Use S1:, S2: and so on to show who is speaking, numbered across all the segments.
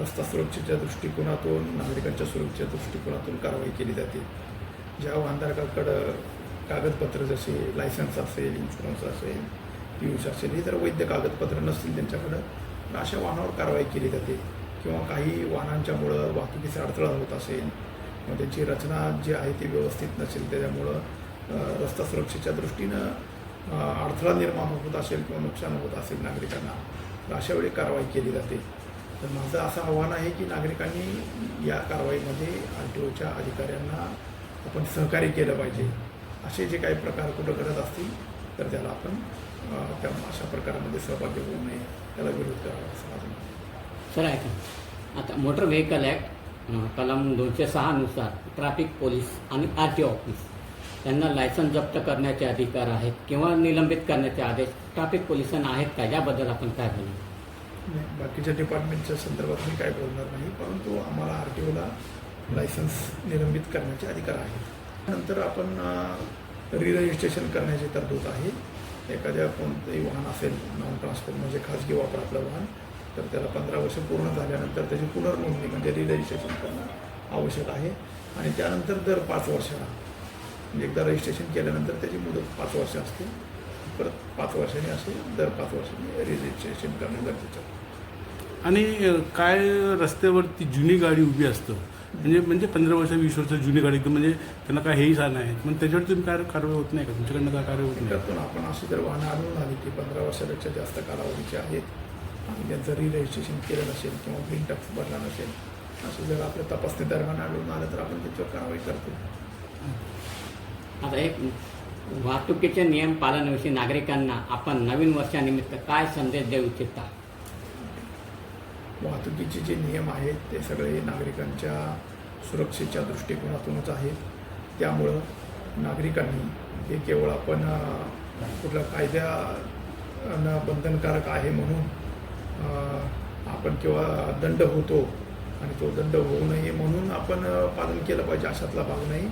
S1: रस्ता सुरक्षेच्या दृष्टिकोनातून नागरिकांच्या सुरक्षेच्या दृष्टिकोनातून कारवाई केली जाते. ज्या वाहनधारकाकडं कागदपत्र जसे लायसन्स असेल इन्शुरन्स असेल पियुष असेल हे जर वैध कागदपत्र नसतील त्यांच्याकडं अशा वाहनावर कारवाई केली जाते. किंवा काही वाहनांच्यामुळं वाहतुकीचा अडथळा होत असेल मग त्यांची रचना जी आहे ती व्यवस्थित नसेल त्याच्यामुळं रस्ता सुरक्षेच्या दृष्टीनं अडथळा निर्माण होत असेल किंवा नुकसान होत असेल नागरिकांना तर अशा वेळी कारवाई केली जाते. तर माझं असं आव्हान आहे की नागरिकांनी या कारवाईमध्ये आर टी ओच्या अधिकाऱ्यांना आपण सहकार्य केलं पाहिजे. असे जे काही प्रकार कुठं घडत असतील तर त्याला आपण त्या अशा प्रकारामध्ये सहभागी होऊ नये. त्याला विरोध करावा असं माझं आहे.
S2: सर ऐका. आता मोटर व्हेकल ॲक्ट कलम दोनशे सहानुसार ट्रॅफिक पोलीस आणि आर टी ऑफिस त्यांना लायसन्स जप्त करण्याचे अधिकार आहेत किंवा निलंबित करण्याचे आदेश ट्रॅफिक पोलिसांना आहेत का? याबद्दल आपण काय बोलू?
S1: बाकीच्या डिपार्टमेंटच्या संदर्भात मी काय बोलणार नाही परंतु आम्हाला आर टी ओला लायसन्स निलंबित करण्याचे अधिकार आहेत. नंतर आपण रिरजिस्ट्रेशन करण्याची तरतूद आहे. एखाद्या कोणतंही वाहन असेल नॉन ट्रान्सपोर्ट म्हणजे खाजगी वापरातलं वाहन तर त्याला पंधरा वर्ष पूर्ण झाल्यानंतर त्याची पुनर्नोंदणी म्हणजे रिरजिस्ट्रेशन करणं आवश्यक आहे. आणि त्यानंतर दर पाच वर्षाला म्हणजे एकदा रजिस्ट्रेशन केल्यानंतर त्याची मुदत पाच वर्ष असते. परत पाच वर्षांनी असेल दर पाच वर्षांनी रजिस्ट्रेशन करणं गरजेचं आहे.
S3: आणि काय रस्त्यावरती जुनी गाडी उभी असतं म्हणजे म्हणजे पंधरा वर्ष वीस वर्ष जुनी गाडी एकदम म्हणजे त्यांना काय हेही झालं नाही. मग त्याच्यावर तुम्ही काय कारवाई होत नाही का? तुमच्याकडनं काय कारवाई होत नाही?
S1: त्यातून आपण अशी जर वाहनं आणून आली की पंधरा वर्षापेक्षा जास्त कालावधीची आहेत. आणि त्यांचं रि रजिस्ट्रेशन केलं नसेल किंवा ग्रीन टॅक्स भरला नसेल असं जर आपल्या तपासणी दरम्यान आढळून आलं तर आपण त्याच्यावर कारवाई करतो.
S2: आता एक वाहतुकीचे नियम पालनाविषयी नागरिकांना आपण नवीन वर्षानिमित्त काय संदेश देऊ इच्छिता?
S1: वाहतुकीचे जे नियम आहेत ते सगळे नागरिकांच्या सुरक्षेच्या दृष्टिकोनातूनच आहेत. त्यामुळं नागरिकांनी हे केवळ आपण अं, कुठल्या कायद्यानं बंधनकारक आहे म्हणून आपण किंवा दंड होतो आणि तो दंड होऊ नये म्हणून आपण पालन केलं पाहिजे अशातला भाग नाही.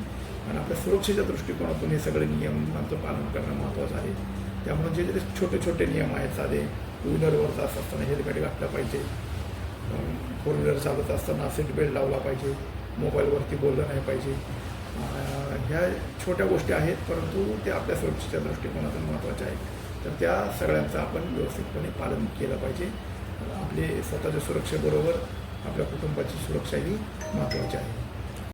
S1: आणि आपल्या सुरक्षेच्या दृष्टिकोनातून हे सगळे नियमांचं पालन करणं महत्त्वाचं आहे. त्यामुळे जे जे छोटे छोटे नियम आहेत साधे टू व्हीलरवर जात असताना हेल्मेट घातलं पाहिजे. फोर व्हीलर चालत असताना सीट बेल्ट लावला पाहिजे मोबाईलवरती बोललं नाही पाहिजे. ह्या छोट्या गोष्टी आहेत परंतु ते आपल्या सुरक्षेच्या दृष्टिकोनातून महत्त्वाच्या आहेत. तर त्या सगळ्यांचं आपण व्यवस्थितपणे पालन केलं पाहिजे. आपले स्वतःच्या सुरक्षेबरोबर आपल्या कुटुंबाची सुरक्षाही महत्त्वाची आहे.